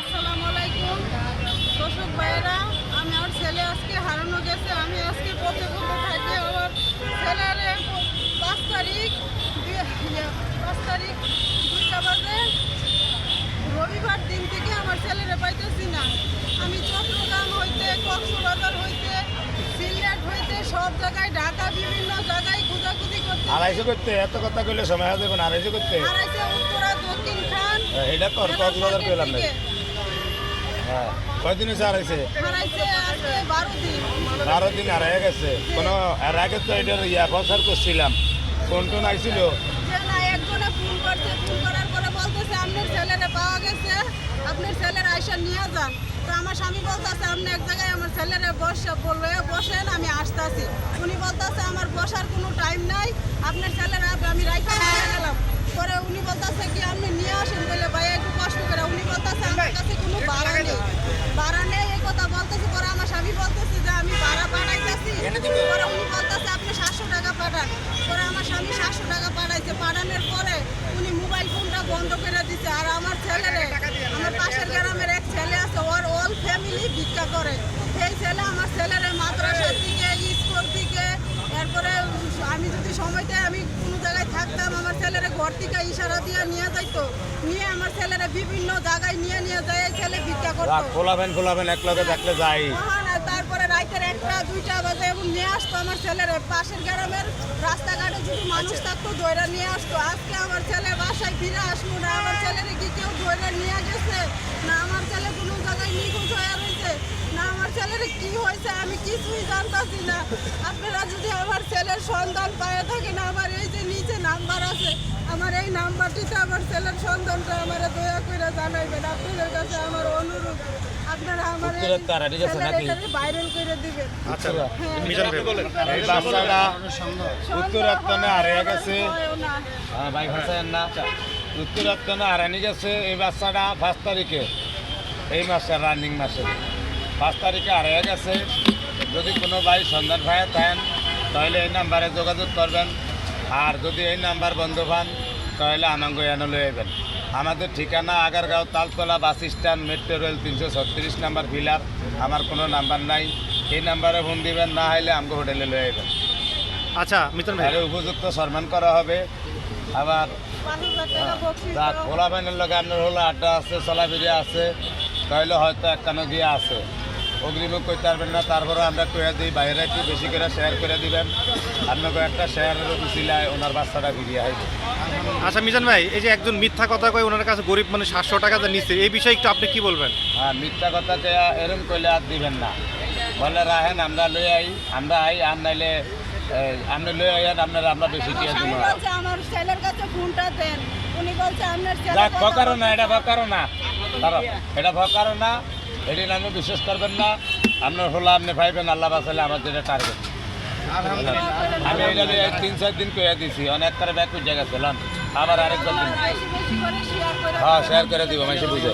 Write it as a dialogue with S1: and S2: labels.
S1: আসসালামু আলাইকুম। দর্শক ভাইয়েরা আমি আমার ছেলে আজকে হারানো গেছে। আমি আজকে পথে পথে থাকি। আমার ছেলের পাঁচ তারিখ ইয়ে, পাঁচ তারিখ দুইটা বাজে। রবিবার দিন থেকে আমার ছেলেরে পাইতেছি না। আমি চট্টগ্রাম হইতে কক্সবাজার হইতে সিলেট হইতে সব জায়গায় ঢাকা বিভিন্ন জায়গায় খোঁজাখুঁজি করতে
S2: আড়াইশো করতে। এত কথা কইলে সময় যাবে আড়াইশো করতে।
S1: হারাইছে উত্তরা দক্ষিণ খান।
S2: হ্যাঁ, এটা কর কক্সবাজার পেলাম না। হ্যাঁ। কয়দিন হয়েছে?
S1: হারাইছে বারো দিন।
S2: আড়াই গেছে। কোনো এর আগে তো এটার ইয়া প্রচার করছিলাম। কোন টোন আইছিল?
S1: আপনার ছেলেরে আইসা নিয়ে যান। তো আমার স্বামী বলতেছে আপনি এক জায়গায় আমার ছেলেরে বসে বলবে বসেন আমি আসতেছি। উনি বলতেছে আমার বসার কোনো টাইম নাই আপনার ছেলের আমি রাইখা নিয়ে গেলাম। পরে উনি বলতেছে কি আপনি নিয়ে আসেন বলে ভাই সময়তে আমি কোনো জায়গায় থাকতাম আমার ছেলেরা ঘর থেকে ইশারা দিয়ে নিয়ে যাইতো। নিয়ে আমার ছেলেরা বিভিন্ন জায়গায় নিয়ে নিয়ে যায় এই ছেলে ভিক্ষা
S2: রাত
S1: করতো
S2: খোলাবেন খোলাবেন এক লগে থাকলে যাই।
S1: তারপরে রাইতের একটা দুইটা বাজে এবং নিয়ে আসতো আমার ছেলের। পাশের গ্রামের রাস্তাঘাটে যদি মানুষ থাকতো দইরা নিয়ে আসতো। আজকে আমার ছেলে বাসায় ফিরে আসলো না। আমার ছেলের কি কেউ দইরা নিয়ে গেছে? না আমার ছেলে কোনো জায়গায় নিখোঁজ হয়ে রয়েছে? না আমার ছেলের কি হয়েছে আমি কিছুই জানতাছি না। আপনারা যদি আমার ছেলের সন্ধান পায়ে থাকেন আমার এই যে নিচে নাম্বার আছে আমার এই নাম্বারটিতে আমার ছেলের সন্ধানটা আমার দয়া করে জানাইবেন। আপনাদের কাছে আমার অনুরোধ আপনারা আমার ভাইরাল করে দিবেন।
S3: আচ্ছা
S1: হ্যাঁ।
S3: মিজান ভাই। বলেন
S2: এই বাচ্চাটা উত্তরাত্তনে হারিয়ে গেছে।
S1: না।
S2: হ্যাঁ ভাই ভাষায় না। উত্তরাত্তনে হারানি গেছে এই বাচ্চাটা পাঁচ তারিখে। এই মাসে রানিং মাসে। পাঁচ তারিখে হারিয়ে গেছে। যদি কোনো ভাই সন্ধান ভাই থাকেন তাহলে এই নাম্বারে যোগাযোগ করবেন। আর যদি এই নাম্বার বন্ধ পান তাহলে এনে লয়ে যাবেন আমাদের ঠিকানা Agargaon Taltala bus stand metro rail তিনশো ছত্রিশ নাম্বার ফিলার আমার কোনো নাম্বার নাই। এই নাম্বারে ফোন দিবেন না হলে আমাকে হোটেলে লয়ে যাবেন
S3: আচ্ছা মিজান ভাই।
S2: উপযুক্ত সম্মান করা হবে। আবার খোলা ব্যানের লগে আপনার হলো আড্ডা আছে চলাফেরি আছে তাহলে হয়তো একখানো দিয়ে আছে। অগ্রিমুখ করতে পারবেন না তারপরে আমরা কয়ে দিই বাইরে একটু বেশি করে শেয়ার করে দিবেন। আপনাকে একটা শেয়ারের উচিলায় ওনার বাচ্চাটা ফিরিয়ে আসবে
S3: আচ্ছা মিজান ভাই এই যে একজন মিথ্যা কথা কয় ওনার কাছে গরিব মানে সাতশো টাকা নিচ্ছে এই বিষয়ে একটু আপনি কি বলবেন?
S2: হ্যাঁ মিথ্যা কথা এরম করলে আর দিবেন না। বলে রাহেন আমরা লই আই আমরা আই আর নাইলে আপনি লই আইন আপনারা আমরা বেশি দিয়ে দিব।
S1: আমার ছেলের কাছে ফোনটা দেন। উনি বলছে আপনার ছেলে
S2: না। এটা ভকারো না। এটা ভকারো না এটি নামে বিশ্বাস করবেন না। আপনার হলো আপনি ভাইবেন আল্লাহ বাসালে আমার যেটা টার্গেট আমি এটা তিন চার দিন কয়ে দিছি অনেক তার ব্যাগ বুঝে গেছিলাম আবার আরেকবার দিন। হ্যাঁ শেয়ার করে দিব মাসে বুঝে।